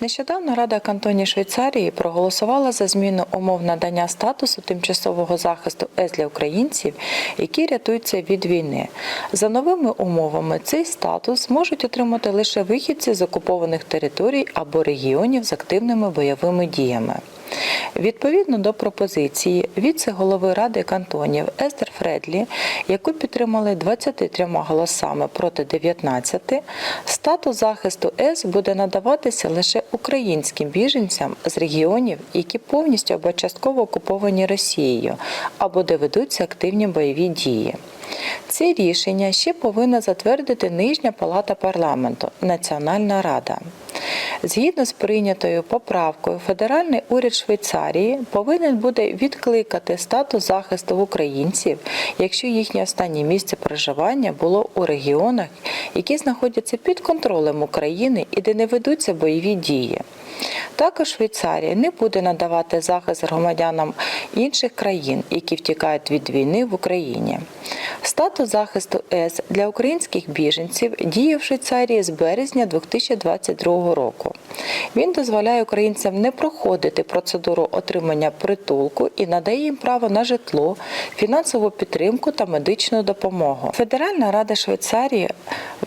Нещодавно Рада кантонів Швейцарії проголосувала за зміну умов надання статусу тимчасового захисту ЕС для українців, які рятуються від війни. За новими умовами цей статус можуть отримати лише вихідці з окупованих територій або регіонів з активними бойовими діями. Відповідно до пропозиції віце-голови Ради кантонів Естер Фредлі, яку підтримали 23 голосами проти 19, статус захисту С буде надаватися лише українським біженцям з регіонів, які повністю або частково окуповані Росією, або де ведуться активні бойові дії. Це рішення ще повинна затвердити Нижня палата парламенту Національна Рада. Згідно з прийнятою поправкою, федеральний уряд Швейцарії повинен буде відкликати статус захисту українців, якщо їхнє останнє місце проживання було у регіонах, які знаходяться під контролем України і де не ведуться бойові дії. Також Швейцарія не буде надавати захист громадянам інших країн, які втікають від війни в Україні. Статус захисту С для українських біженців діє в Швейцарії з березня 2022 року. Він дозволяє українцям не проходити процедуру отримання притулку і надає їм право на житло, фінансову підтримку та медичну допомогу. Федеральна рада Швейцарії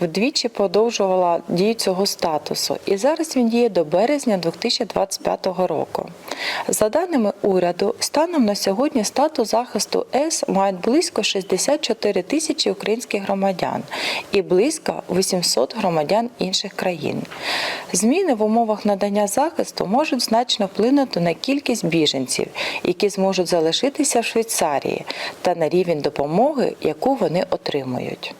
вдвічі подовжувала дію цього статусу, і зараз він діє до березня 2025 року. За даними уряду, станом на сьогодні статус захисту С мають близько 64 тисячі українських громадян і близько 800 громадян інших країн. Зміни в умовах надання захисту можуть значно вплинути на кількість біженців, які зможуть залишитися в Швейцарії, та на рівень допомоги, яку вони отримують.